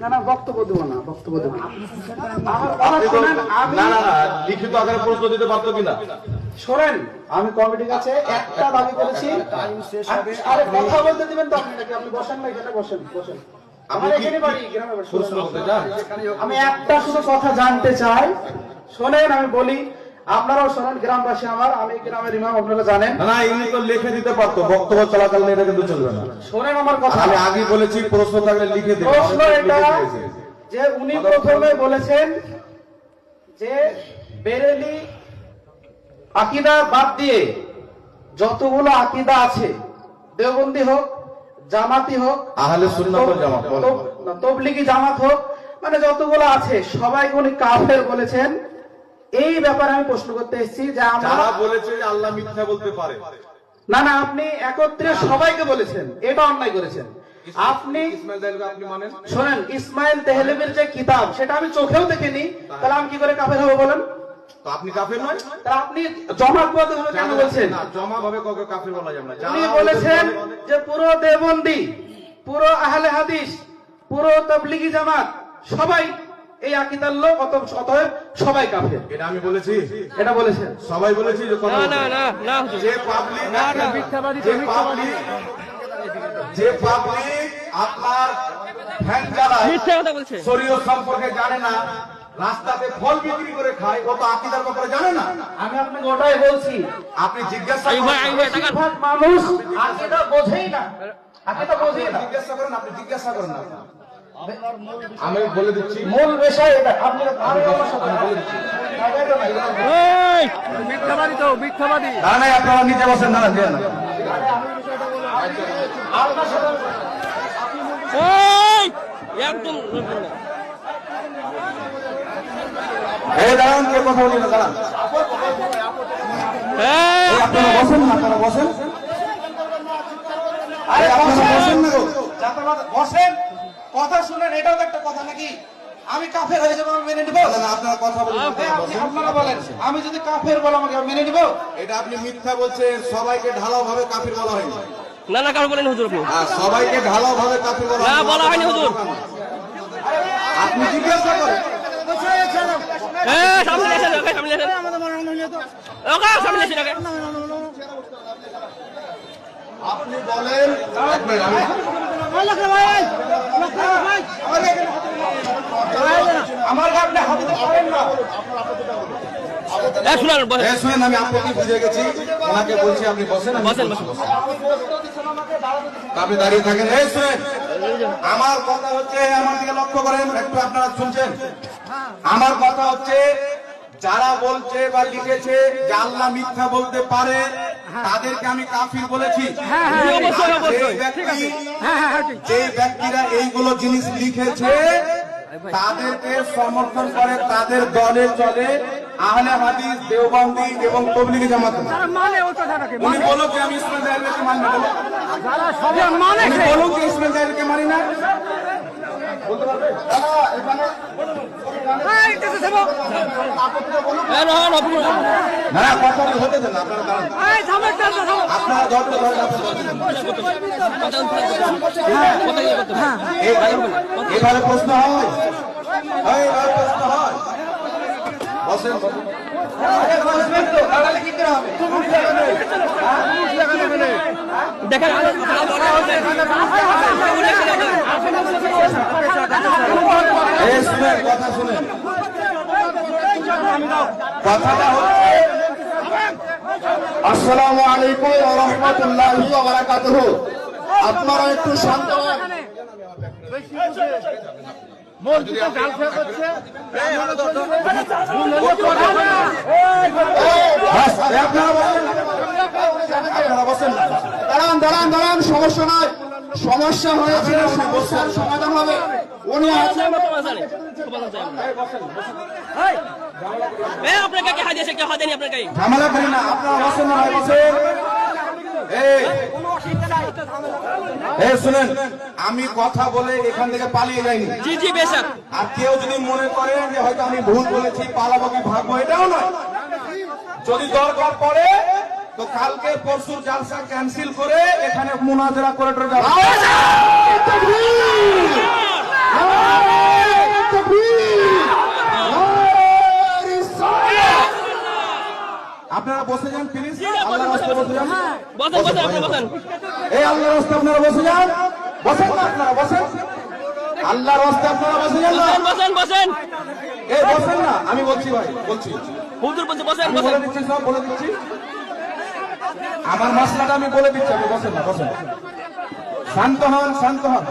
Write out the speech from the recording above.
না না বক্তব্য দেবো না বক্তব্য দেবো না। আমার কথা আপনি তো- শোনেন, আমি- না না না লিখিত আকারে প্রশ্ন দিতে পারতো কিনা? শোনেন আমি কমিটির কাছে একটা দাবি করেছি। আরে কথা বলতে দিবেন তো আপনি নাকি? আপনি বসেন না এখানে বসেন বসেন। আমার এখানে বাড়ি গ্রামে বাড়ি। আমি একটা শুধু কথা জানতে চাই। শোনেন আমি বলি আপনারাও শোনেন গ্রামবাসী আমার আমি গ্রামের ইমাম আপনারা জানেন। না ইনি তো লিখে দিতে পারতো বক্তব্য চলাকালীন এটা কিন্তু চলবে না। শোনেন আমার কথা। আমি আগে বলেছি প্রশ্ন থাকলে লিখে প্রশ্ন এটা যে উনি প্রথমে বলেছেন যে বেরেলি আকিদা বাদ দিয়ে যতগুলো আকিদা আছে দেওবন্দি হোক জামাতি হোক আহলে সুন্নাত জামাত তবলিগি জামাত হোক মানে যতগুলো আছে সবাই উনি কাফের বলেছেন। এই ব্যাপারে আমি প্রশ্ন করতে এসেছি যে আমরা বলেছে যে আল্লাহ মিথ্যা বলতে পারে। না না আপনি একত্রে সবাইকে বলেছেন। এটা অন্যায় করেছেন। আপনি শোনেন ইসমাইল তেহলেবের যে কিতাব সেটা আমি চোখেও দেখিনি। তাহলে আমি কি করে কাফের হব বলেন? আপনি কাফের নয়? তাহলে আপনি জমাতবদ্ধ ভাবে কেন বলছেন? না জমা ভাবে কাউকে কাফের বলা যাবে না। উনি বলেছেন যে পুরো দেবন্দি পুরো আহলে হাদিস পুরো তবলিগি জামাত সবাই এই আকিদার লোক অত অতএব সবাই কাফের। এটা আমি বলেছি। এটা বলেছেন। সবাই বলেছি যে না না না না যে পাবলিক না, না, যে পাবলিক যে পাবলিক আপনার ফ্যান চালায় মিথ্যা কথা বলছে। শরীয় সম্পর্কে জানে না রাস্তাতে ফল বিক্রি করে খায় ও তো আকিদার ব্যাপারে জানে না। আমি আপনাকে ওটাই বলছি। আপনি জিজ্ঞাসা মানুষ আকিদা বোঝেই না। আকিদা বোঝেই না। জিজ্ঞাসা করেন আপনি জিজ্ঞাসা করেন না। আমি বলে দিচ্ছি। মূল বিষয় এটা আপনি আমি আমার সাথে বলে দিচ্ছি। মিথ্যাবাদী তো মিথ্যাবাদী না না আপনারা নিচে বসেন না দিয়ে না। দাঁড়ান কে কথা বলি না দাঁড়ান। এই আপনারা বসেন না আপনারা বসেন। আরে আপনারা বসেন। না বসেন। কথা শুনেন এটাও তো একটা কথা নাকি? আমি কাফের হয়ে যাব আমি মেনে নিবো? না, আপনারা কথা বলুন আপনারা বলেন। আমি যদি কাফের বলো আমাকে আমি মেনে নিবো? এটা আপনি মিথ্যা বলছেন সবাইকে ঢালাও ভাবে কাফির বলা হয়নি। না না কারও বলেন হুজুর আপনি। সবাইকে ঢালাও ভাবে কাফির বলা না, বলা হয়নি হুজুর। আপনি জিজ্ঞাসা করেন। সামনে এসে ওকে সামনে এসে ওকে সামনে এসে ওকে। আপনি বলেন আমার হাতে পারেন না। শুনুন আমি আপনাকে বুঝে গেছি। ওনাকে বলছি আপনি বসেন। আপনি দাঁড়িয়ে থাকেন। এই শুনেন আমার কথা হচ্ছে আমার দিকে লক্ষ্য করেন একটু আপনারা শুনছেন। আমার কথা হচ্ছে যারা বলছে বা লিখেছে যে আল্লাহ মিথ্যা বলতে পারে তাদেরকে আমি কাফির বলেছি। যেই ব্যক্তিরা এইগুলো জিনিস লিখেছে তাদেরকে সমর্থন করে তাদের দলে চলে আহলে হাদিস দেওবন্দি এবং তবলিগি জামাত। মানে উনি বলো যে আমি ইসমাইল জাহেরকে মানি না। বলো মানে যে ইসমাইল জাহেরকে মানি না। এই, দেখো, না না, কথা হতে দেন আপনারা দাঁড়ান। আপনারা ধরতে ধরেন এভাবে প্রশ্ন হয়। হয়, এভাবে প্রশ্ন হয়। বসেন। দেখেন। কথা শুনেন। কথাটা হচ্ছে আসসালামু আলাইকুম ওয়া রাহমাতুল্লাহি ওয়া বারাকাতুহু। আপনারা একটু শান্ত হন। দাঁড়ান দাঁড়ান দাঁড়ান সমস্যা নাই। সমস্যা হয়েছে সমস্যার সমাধান হবে। উনি আছেন। এই, আপনাকে কে হাদিয়েছে আপনাকে ঝামেলা করি না আপনারা শুনেন আমি কথা বলে এখান থেকে পালিয়ে যাইনি। জি জি বেশক আর কেউ যদি মনে করে যে হয়তো আমি ভুল বলেছি পালাবো কি ভাগবো এটাও নয়। যদি দরকার পড়ে তো কালকে পরশুর জালসা ক্যান্সেল করে এখানে মুনাজরা করে টোরে যাব আপনারা বসে যান প্লিজ জি, না, আল্লাহর বসেন, রাস্তায় বসে যান বসেন বসেন আপনি বসেন এই আল্লাহর আপনারা বসে যান। বসেন না আপনারা বসেন। আল্লাহর আপনারা বসে যান বসেন বসেন এই বসেন না আমি বলছি ভাই বলছি। হুজুর বলছে বসেন আমি বলে দিচ্ছি সব বলে দিচ্ছি। আমার মশলাটা আমি বলে দিচ্ছি আপনি বসেন না বসেন। শান্ত হন শান্ত হন।